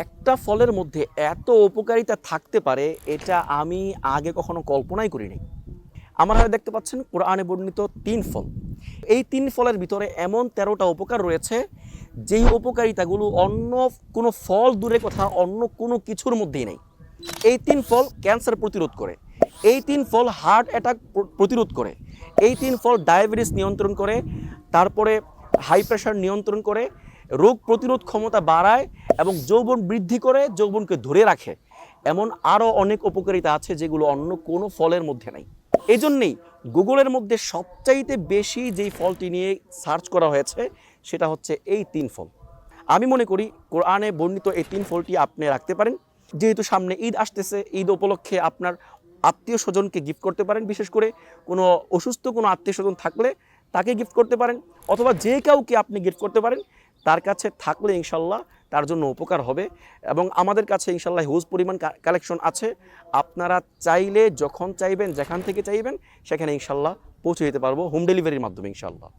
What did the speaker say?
একটা ফলের মধ্যে এত উপকারিতা থাকতে পারে, এটা আমি আগে কখনো কল্পনাই করিনি। আমার হাতে দেখতে পাচ্ছেন কোরআনে বর্ণিত তিন ফল। এই তিন ফলের ভিতরে এমন তেরোটা উপকার রয়েছে, যেই উপকারিতাগুলো অন্য কোনো ফল দূরে কথা, অন্য কোনো কিছুর মধ্যেই নেই। এই তিন ফল ক্যান্সার প্রতিরোধ করে। এই তিন ফল হার্ট অ্যাটাক প্রতিরোধ করে। এই তিন ফল ডায়াবেটিস নিয়ন্ত্রণ করে, তারপরে হাই প্রেশার নিয়ন্ত্রণ করে, রোগ প্রতিরোধ ক্ষমতা বাড়ায় এবং যৌবন বৃদ্ধি করে যৌবনকে ধরে রাখে, এমন আরও অনেক উপকারিতা আছে যেগুলো অন্য কোনো ফলের মধ্যে নাই। এই জন্যেই গুগলের মধ্যে সবচাইতে বেশি যেই ফলটি নিয়ে সার্চ করা হয়েছে, সেটা হচ্ছে এই তিন ফল। আমি মনে করি কোরআনে বর্ণিত এই তিন ফলটি আপনি রাখতে পারেন। যেহেতু সামনে ঈদ আসতেছে, ঈদ উপলক্ষে আপনার আত্মীয় স্বজনকে গিফট করতে পারেন। বিশেষ করে কোনো অসুস্থ কোনো আত্মীয় স্বজন থাকলে তাকে গিফট করতে পারেন। অথবা যে কাউকে আপনি গিফট করতে পারেন, তার কাছে থাকলে ইনশাল্লাহ তার জন্য উপকার হবে এবং আমাদের কাছে ইনশাল্লাহ হিউজ পরিমাণ কালেকশন আছে। আপনারা চাইলে যখন চাইবেন, যেখান থেকে চাইবেন, সেখানে ইনশাল্লাহ পৌঁছে দিতে পারব হোম ডেলিভারির মাধ্যমে ইনশাল্লাহ